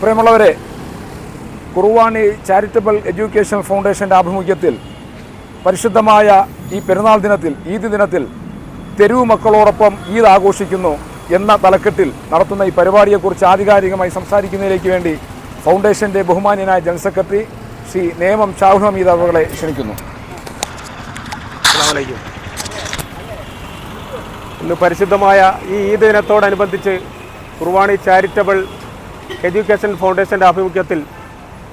പ്രിയമുള്ളവരെ കുറുവാണി charitable education ഫൗണ്ടേഷന്റെ ആഭിമുഖ്യത്തിൽ പരിശുദ്ധമായ ഈ പെരുന്നാൾ ദിനത്തിൽ ഈദ് ദിനത്തിൽ തെരുവ് മക്കളോടൊപ്പം ഈദ് ആഘോഷിക്കുന്നു എന്ന തലക്കെട്ടിൽ നടത്തുന്ന ഈ പരിപാടിയെക്കുറിച്ച് ആധികാരികമായി സംസാരിക്കുന്നതിലേക്ക് വേണ്ടി ഫൗണ്ടേഷന്റെ ബഹുമാന്യനായ ജനറൽ സെക്രട്ടറി ശ്രീ നേമം ഷാഹു ഹമീദ് അവകളെ ക്ഷണിക്കുന്നു. ഇന്ന് പരിശുദ്ധമായ ഈ ഈദ് ദിനത്തോടനുബന്ധിച്ച് കുർവാണി ചാരിറ്റബിൾ എഡ്യൂക്കേഷൻ ഫൗണ്ടേഷന്റെ ആഭിമുഖ്യത്തിൽ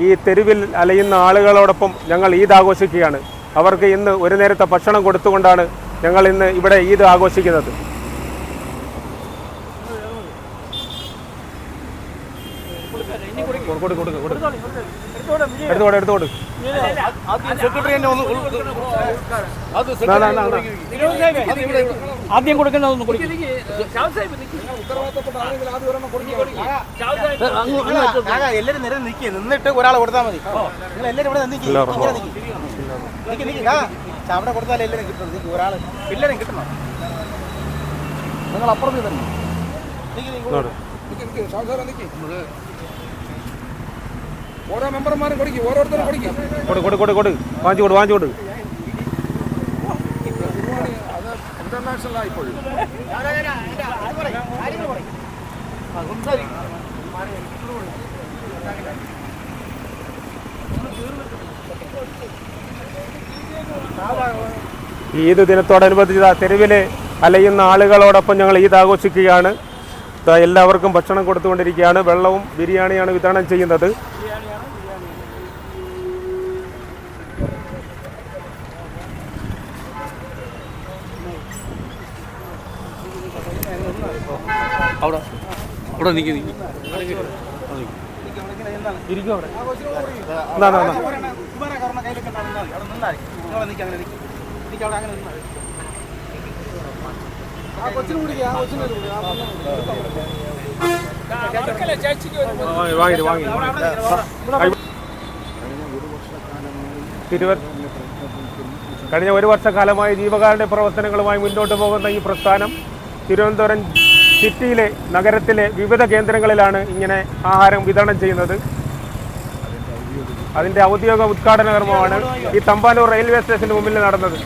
ഈ തെരുവിൽ അലയുന്ന ആളുകളോടൊപ്പം ഞങ്ങൾ ഈദ് ആഘോഷിക്കുകയാണ് അവർക്ക് ഇന്ന് ഒരു നേരത്തെ ഭക്ഷണം കൊടുത്തുകൊണ്ടാണ് ഞങ്ങൾ ഇന്ന് ഇവിടെ ഈദ് ആഘോഷിക്കുന്നത്. എടുത്തോട് എടുത്തോട് നാ, നാ, നാ, ഒന്ന് ആദ്യം കൊടുക്കും എല്ലാരും നിര നിൽക്കി നിന്നിട്ട് ഒരാളെ കൊടുത്താൽ മതി. നിങ്ങൾ എല്ലാരും ഇവിടെ നിന്നിക്കി നിൽക്കുക നിൽക്കുക നിൽക്കുക അവിടെ കൊടുത്താലേ എല്ലാരും കിട്ടണം നിൽക്കുക ഒരാൾ എല്ലാരും കിട്ടണം. നിങ്ങൾ അപ്പുറത്ത് തന്നെ. ഓരോ മെമ്പർമാരും കൊടുക്കും. ഓരോരുത്തരും കൊടുക്കും. കൊടുക്കും കൊടുക്കും കൊടു കൊടു വാങ്ങിച്ചു കൊടുക്കും വാങ്ങിച്ചു കൊടു ഇന്റർനാഷണൽ ആയിപ്പോഴും ഈദ് ദിനത്തോടനുബന്ധിച്ച് ആ തെരുവിലെ അലയുന്ന ആളുകളോടൊപ്പം ഞങ്ങൾ ഈദ് ആഘോഷിക്കുകയാണ്. എല്ലാവർക്കും ഭക്ഷണം കൊടുത്തുകൊണ്ടിരിക്കുകയാണ്. വെള്ളവും ബിരിയാണിയാണ് വിതരണം ചെയ്യുന്നത് അവിടെ അവിടെ നിൽക്കി നിൽക്കി എന്നാ എന്നാ, എന്നാ. ഇവരെ കറണ കയ്യിലൊക്കെ ഉണ്ടാവും നിന്നാൽ മതി. അവിടെ നിന്നാൽ മതി. നിങ്ങൾ നിൽക്കുക അങ്ങനെ നിൽക്കുക അവിടെ അങ്ങനെ നിൽക്കി ഇരിക്കും ആ, വാങ്ങിട്ട് വാങ്ങി കഴിഞ്ഞ ഒരു വർഷക്കാലമായി ജീവകാരുടെ പ്രവർത്തനങ്ങളുമായി മുന്നോട്ട് പോകുന്ന ഈ പ്രസ്ഥാനം തിരുവനന്തപുരം സിറ്റിയിലെ നഗരത്തിലെ വിവിധ കേന്ദ്രങ്ങളിലാണ് ഇങ്ങനെ ആഹാരം വിതരണം ചെയ്യുന്നത്. അതിന്റെ ഔദ്യോഗിക ഉദ്ഘാടന കർമ്മമാണ് ഈ തമ്പാനൂർ റെയിൽവേ സ്റ്റേഷന് മുമ്പിൽ നടന്നത്.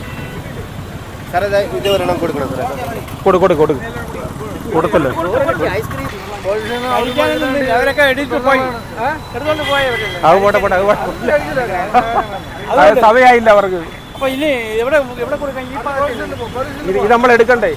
സമയായില്ല കൊടുത്തല്ലോ? അവരൊക്കെ എഡിറ്റ് പോയി. എടുത്തോണ്ട് പോയവരല്ലേ അത് പോട്ടെ പോട്ടെ അത് പോട്ടെ. അത് സമയമായില്ല അവർക്ക്. ഇത് നമ്മൾ എടുക്കണ്ടേ?